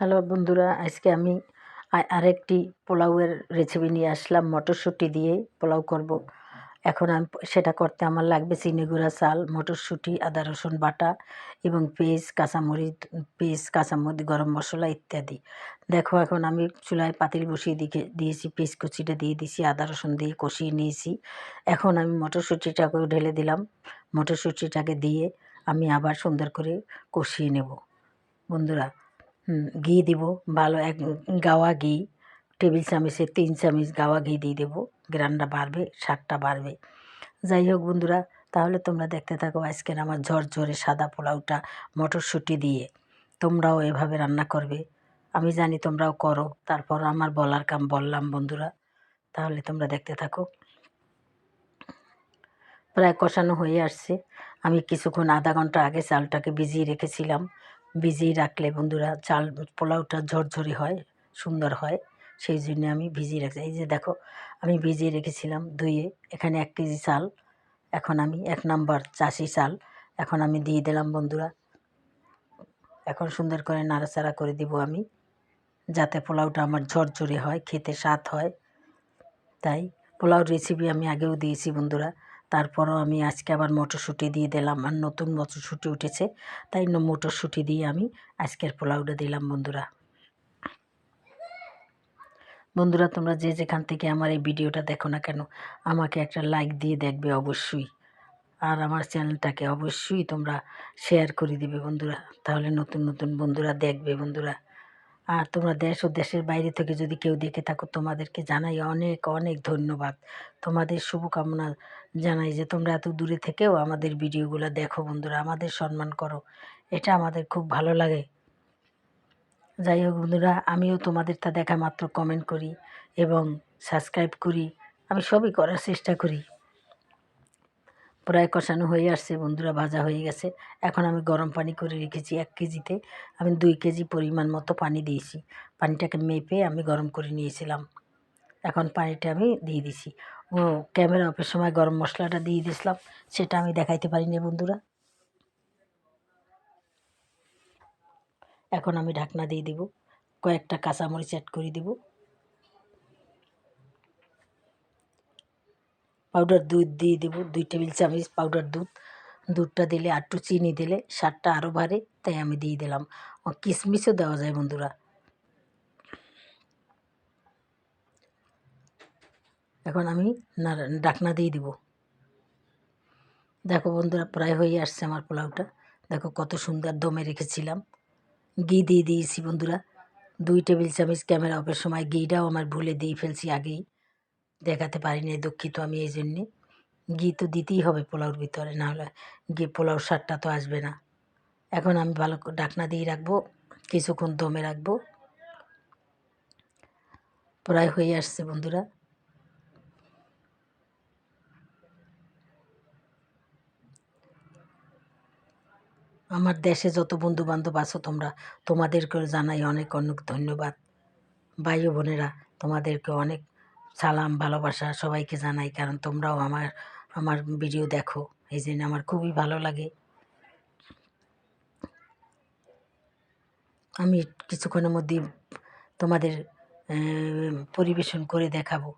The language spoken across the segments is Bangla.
হ্যালো বন্ধুরা, আজকে আমি আরেকটি পোলাওয়ের রেসিপি নিয়ে আসলাম, মটরশুঁটি দিয়ে পোলাও করব। এখন আমি সেটা করতে আমার লাগবে চিনি গুঁড়া চাল মটরশুঁটি, আদা, রসুন বাটা এবং পেঁয়াজ, কাঁচামরিচ পেঁয়াজ, কাঁচামরিচ, গরম মশলা ইত্যাদি। দেখো এখন আমি চুলায় পাতিল বসিয়ে দিকে দিয়েছি, পেঁয়াজ কুচিটা দিয়ে দিয়েছি, আদা, রসুন দিয়ে কষিয়ে নিয়েছি। এখন আমি মটরশুঁটিটাকেও ঢেলে দিলাম। মটরশুঁটিটাকে দিয়ে আমি আবার সুন্দর করে কষিয়ে নেব। বন্ধুরা ঘি দিব, ভালো এক গাওয়া ঘি, টেবিল চামচে তিন চামচ গাওয়া ঘি দিয়ে দেবো, গ্রানটা বাড়বে, স্বাদটা বাড়বে। যাই হোক বন্ধুরা, তাহলে তোমরা দেখতে থাকো আজকের আমার ঝরঝরে সাদা পোলাওটা মটরশুঁটি দিয়ে। তোমরাও এভাবে রান্না করবে। আমি জানি তোমরাও করো, তারপর আমার বলার কাম বললাম বন্ধুরা। তাহলে তোমরা দেখতে থাকো। প্রায় কষানো হয়ে আসছে। আমি কিছুক্ষণ আধা ঘণ্টা আগে চালটাকে ভিজিয়ে রেখেছিলাম। ভিজিয়ে রাখলে বন্ধুরা, চাল পোলাওটা ঝরঝরে হয়, সুন্দর হয় সেই জন্য আমি ভিজিয়ে রাখছি। এই যে দেখো, আমি ভিজিয়ে রেখেছিলাম ধুয়ে, এখানে এক কেজি চাল, এখন আমি এক নাম্বার চাষি চাল, এখন আমি দিয়ে দিলাম বন্ধুরা। এখন সুন্দর করে নাড়াচাড়া করে দিব আমি, যাতে পোলাওটা আমার ঝরঝরে হয়, খেতে স্বাদ হয়। তাই পোলাও রেসিপি আমি আগেও দিয়েছি বন্ধুরা। তারপরও আমি আজকে আবার মটরশুঁটি দিয়ে দিলাম আর নতুন মটরশুঁটি উঠেছে, তাই মটরশুঁটি দিয়ে আমি আজকের পোলাওটা দিলাম বন্ধুরা। বন্ধুরা, তোমরা যে যেখান থেকে আমার এই ভিডিওটা দেখো না কেন, আমাকে একটা লাইক দিয়ে দেখবে অবশ্যই। আর আমার চ্যানেলটাকে অবশ্যই তোমরা শেয়ার করে দিবে বন্ধুরা, তাহলে নতুন নতুন বন্ধুরা দেখবে বন্ধুরা। আর তোমরা দেশ ও দেশের বাইরে থেকে যদি কেউ দেখে থাকো, তোমাদেরকে জানাই অনেক অনেক ধন্যবাদ। তোমাদের শুভকামনা জানাই যে তোমরা এত দূরে থেকেও আমাদের ভিডিওগুলো দেখো বন্ধুরা, আমাদের সম্মান করো। এটা আমাদের খুব ভালো লাগে। যাই হোক বন্ধুরা, আমিও তোমাদের তা দেখা মাত্র কমেন্ট করি এবং সাবস্ক্রাইব করি। আমি সবই করার চেষ্টা করি। প্রায় কষানো হয়ে আসছে, বন্ধুরা ভাজা হয়ে গেছে। এখন আমি গরম পানি করে রেখেছি এক কেজিতে। আমি দুই কেজি পরিমাণ মতো পানি দিয়েছি। পানিটাকে মেপে আমি গরম করে নিয়েছিলাম। এখন পানিটা আমি দিয়ে দিছি। ও, ক্যামেরা অফের সময় গরম মশলাটা দিয়ে দিয়েছিলাম। সেটা আমি দেখাইতে পারিনি, বন্ধুরা। এখন আমি ঢাকনা দিয়ে দিব। কয়েকটা কাঁচামরিচ অ্যাড করে দিব। পাউডার দুধ দিয়ে দেবো, দুই টেবিল চামচ পাউডার দুধ। দুধটা দিলে আর একটু চিনি দিলে স্বাদটা আরও বাড়ে, তাই আমি দিয়ে দিলাম। কিশমিশও দেওয়া যায় বন্ধুরা। এখন আমি ঢাকনা দিয়ে দিব। দেখো বন্ধুরা, প্রায় হয়ে আসছে আমার পোলাওটা। দেখো কত সুন্দর দমে রেখেছিলাম। ঘি দিয়ে দিয়েছি বন্ধুরা। দুই টেবিল চামচ ক্যামেরা অফের সময় ঘিটাও আমার ভুলে দিয়ে ফেলছি আগেই। দেখাতে পারি পারিনি, দুঃখিত আমি এই জন্যে। ঘি তো দিতেই হবে পোলাওর ভিতরে নাহলে ঘি পোলাও স্বাদটা তো আসবে না। এখন আমি ভালো করে ঢাকনা দিয়ে রাখব, কিছুক্ষণ দমে রাখব। প্রায় হয়ে আসছে বন্ধুরা। আমার দেশে যত বন্ধু বান্ধব আছো তোমরা তোমাদেরকে জানাই অনেক অনেক ধন্যবাদ। ভাই বোনেরা, তোমাদেরকে অনেক সালাম, ভালোবাসা সবাইকে জানাই, কারণ তোমরাও আমার আমার ভিডিও দেখো। এই জন্য আমার খুবই ভালো লাগে। আমি কিছুক্ষণের মধ্যে তোমাদের পরিবেশন করে দেখাবো।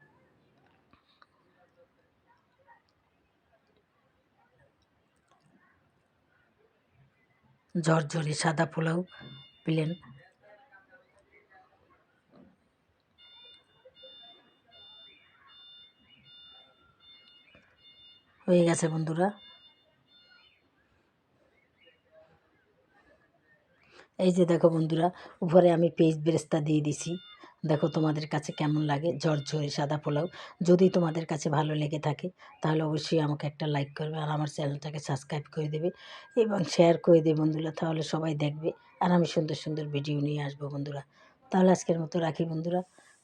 ঝরঝরে সাদা পোলাও প্লেন। হয়ে গেছে, বন্ধুরা। এই যে দেখো বন্ধুরা, উপরে আমি পেঁয়াজ বেরেস্তা দিয়ে দিছি। দেখো তোমাদের কাছে কেমন লাগে? ঝরঝরে সাদা পোলাও। যদি তোমাদের কাছে ভালো লেগে থাকে, তাহলে অবশ্যই আমাকে একটা লাইক করবে আর আমার চ্যানেলটাকে সাবস্ক্রাইব করে দেবে এবং শেয়ার করে দেবে বন্ধুরা, তাহলে সবাই দেখবে আর আমি সুন্দর সুন্দর ভিডিও নিয়ে আসব বন্ধুরা। তাহলে আজকের মতো রাখি বন্ধুরা।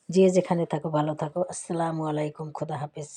যে যেখানে থাকো, ভালো থাকো। আসসালামু আলাইকুম, খোদা হাফেজ।